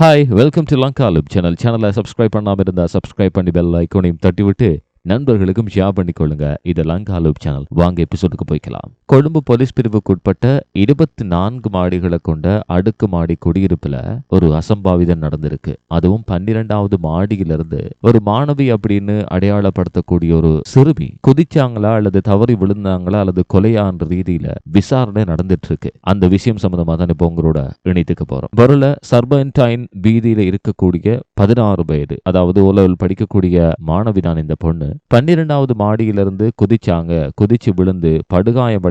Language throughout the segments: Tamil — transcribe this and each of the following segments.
ஹாய் வெல்கம் டு லங்கா லுப் சேனல் சேனலை சப்ஸ்கிரைப் பண்ணாம இருந்தால் சப்ஸ்கிரைப் பண்ணி பெல் ஐக்கோனையும் தட்டிவிட்டு நண்பர்களுக்கும் ஷேர் பண்ணி கொள்ளுங்க இது லங்கா லுப் சேனல் வாங்க எபிசோடுக்கு போய்க்கலாம். கொழும்பு போலீஸ் பிரிவுக்குட்பட்ட இருபத்தி நான்கு மாடிகளை கொண்ட அடுக்கு மாடி குடியிருப்புல ஒரு அசம்பாவிதம் நடந்திருக்கு. அதுவும் பன்னிரெண்டாவது மாடியிலிருந்து ஒரு மாணவி அப்படின்னு அடையாளப்படுத்தக்கூடிய ஒரு சிறுமி குதிச்சாங்களா அல்லது தவறி விழுந்தாங்களா அல்லது கொலையான்ற ரீதியில விசாரணை நடந்துட்டு இருக்கு அந்த விஷயம் சம்பந்தமா தான் இப்போ உங்களோட இணைத்துக்க போறோம். வரல சர்பன்டைன் வீதியில இருக்கக்கூடிய பதினாறு வயது அதாவது உலகில் படிக்கக்கூடிய மாணவி தான் இந்த பொண்ணு. பன்னிரெண்டாவது மாடியிலிருந்து குதிச்சாங்க. குதிச்சு விழுந்து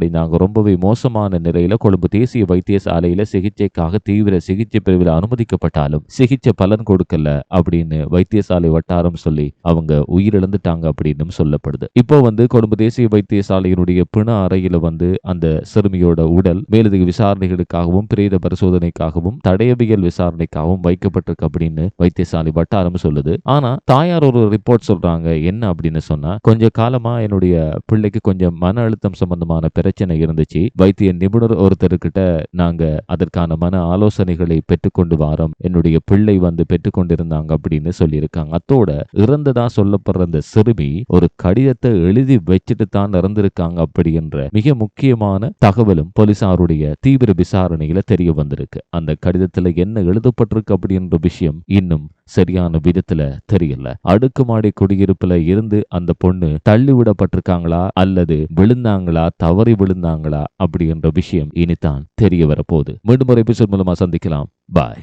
நாங்கள் ரொம்பவே மோசமான நிலையில கொழும்பு தேசிய வைத்தியசாலையில சிகிச்சைக்காக தீவிர சிகிச்சை பிரிவில் அனுமதிக்கப்பட்டாலும் சிகிச்சை பலன் கொடுக்கல அப்படின்னு வைத்தியசாலை வட்டாரம் சொல்லி அவங்க உயிரிழந்துட்டாங்க அப்படின்னு சொல்லப்படுது. இப்போ வந்து கொழும்பு தேசிய வைத்தியசாலையினுடைய பிண அறையில வந்து அந்த சிறுமியோட உடல் மேலதிக விசாரணைகளுக்காகவும் பிரேத பரிசோதனைக்காகவும் தடயவியல் விசாரணைக்காகவும் வைக்கப்பட்டிருக்கு அப்படின்னு வைத்தியசாலை வட்டாரம் சொல்லுது. ஆனா தாயார் ஒரு ரிப்போர்ட் சொல்றாங்க. என்ன அப்படின்னு சொன்னா கொஞ்ச காலமா என்னுடைய பிள்ளைக்கு கொஞ்சம் மன அழுத்தம் சம்பந்தமான பிரச்சனை இருந்துச்சு. வைத்திய நிபுணர் ஒருத்தர்கிட்ட நாங்க அதற்கான மன ஆலோசனைகளை பெற்றுக்கொண்டு வாரோம். என்னுடைய பிள்ளை வந்து பெற்றுக்கொண்டிருந்தாங்க அப்படின்னு சொல்லியிருக்காங்க. அத்தோட இறந்ததா சொல்லப்படுற அந்த சிறுமி ஒரு கடிதத்தை எழுதி வச்சுட்டு தான் இறந்திருக்காங்க அப்படின்ற மிக முக்கியமான தகவலும் போலீசாருடைய தீவிர விசாரணையில தெரிய வந்திருக்கு. அந்த கடிதத்துல என்ன எழுதப்பட்டிருக்கு அப்படின்ற விஷயம் இன்னும் சரியான விதத்துல தெரியல. அடுக்குமாடி குடியிருப்புல இருந்து அந்த பொண்ணு தள்ளி விடப்பட்டிருக்காங்களா? அல்லது விழுந்தாங்களா? தவறி விழுந்தாங்களா? அப்படின்ற விஷயம் இனிதான் தெரிய வரப்போகுது. மீண்டும் ஒரு எபிசோட் மூலமா சந்திக்கலாம். பாய்